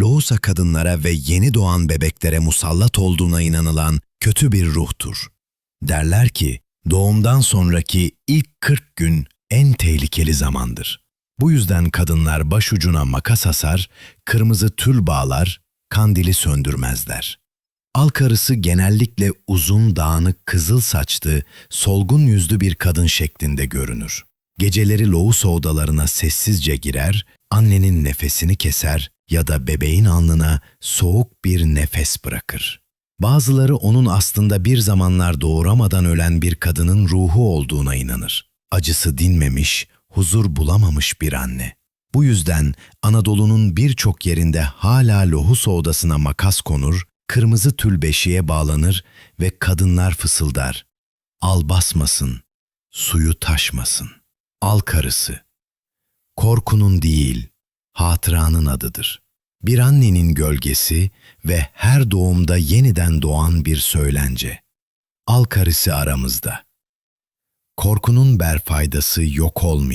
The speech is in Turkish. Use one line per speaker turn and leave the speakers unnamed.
lohusa kadınlara ve yeni doğan bebeklere musallat olduğuna inanılan kötü bir ruhtur. Derler ki, doğumdan sonraki ilk 40 gün en tehlikeli zamandır. Bu yüzden kadınlar başucuna makas asar, kırmızı tül bağlar, kandili söndürmezler. Al karısı genellikle uzun dağınık kızıl saçlı, solgun yüzlü bir kadın şeklinde görünür. Geceleri loğusa odalarına sessizce girer, annenin nefesini keser ya da bebeğin alnına soğuk bir nefes bırakır. Bazıları onun aslında bir zamanlar doğuramadan ölen bir kadının ruhu olduğuna inanır. Acısı dinmemiş, huzur bulamamış bir anne. Bu yüzden Anadolu'nun birçok yerinde hala lohusa odasına makas konur, kırmızı tül beşiğe bağlanır ve kadınlar fısıldar. Al basmasın, suyu taşmasın. Al karısı. Korkunun değil, hatıranın adıdır. Bir annenin gölgesi ve her doğumda yeniden doğan bir söylence. Al karısı aramızda. Korkunun berfaydası yok olmayacak.